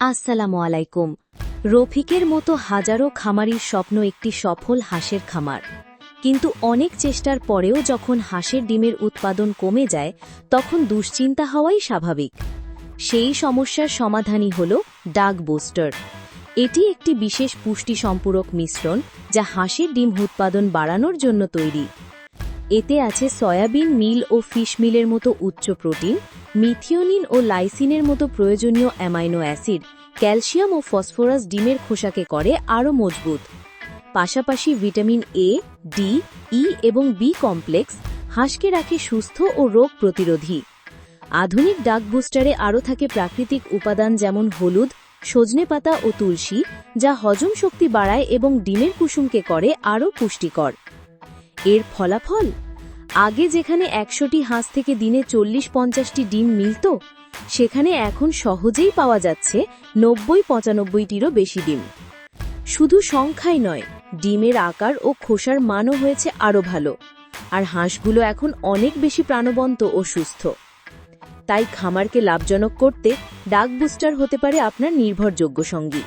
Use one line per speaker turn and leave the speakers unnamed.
আসসালামু আলাইকুম রফিকের মতো হাজারো খামারির স্বপ্ন একটি সফল হাঁসের খামার। কিন্তু অনেক চেষ্টার পরেও যখন হাঁসের ডিমের উৎপাদন কমে যায়, তখন দুশ্চিন্তা হওয়াই স্বাভাবিক। সেই সমস্যার সমাধানই হল ডাক বুস্টার। এটি একটি বিশেষ পুষ্টি সম্পূরক মিশ্রণ যা হাঁসের ডিম উৎপাদন বাড়ানোর জন্য তৈরি। এতে আছে সয়াবিন, মিল ও ফিশ মিলের মতো উচ্চ প্রোটিন মিথিওনিন ও লাইসিনের মতো প্রয়োজনীয় অ্যামাইনো অ্যাসিড ক্যালসিয়াম ও ফসফরাস ডিমের খোসাকে করে আরও মজবুত। পাশাপাশি ভিটামিন এ ডি ই এবং বি কমপ্লেক্স হাঁসকে রাখে সুস্থ ও রোগ প্রতিরোধী। আধুনিক ডাক বুস্টারে আরও থাকে প্রাকৃতিক উপাদান যেমন হলুদ, সজনে পাতা ও তুলসী, যা হজম শক্তি বাড়ায় এবং ডিমের কুসুমকে করে আরও পুষ্টিকর। এর ফলাফল? আগে যেখানে একশোটি হাঁস থেকে দিনে চল্লিশ পঞ্চাশটি ডিম মিলত, সেখানে এখন সহজেই পাওয়া যাচ্ছে নব্বই পঁচানব্বইটিরও বেশি ডিম। শুধু সংখ্যাই নয়, ডিমের আকার ও খোসার মানও হয়েছে আরও ভালো। আর হাঁসগুলো এখন অনেক বেশি প্রাণবন্ত ও সুস্থ। তাই খামারকে লাভজনক করতে ডাক বুস্টার হতে পারে আপনার নির্ভরযোগ্য সঙ্গী।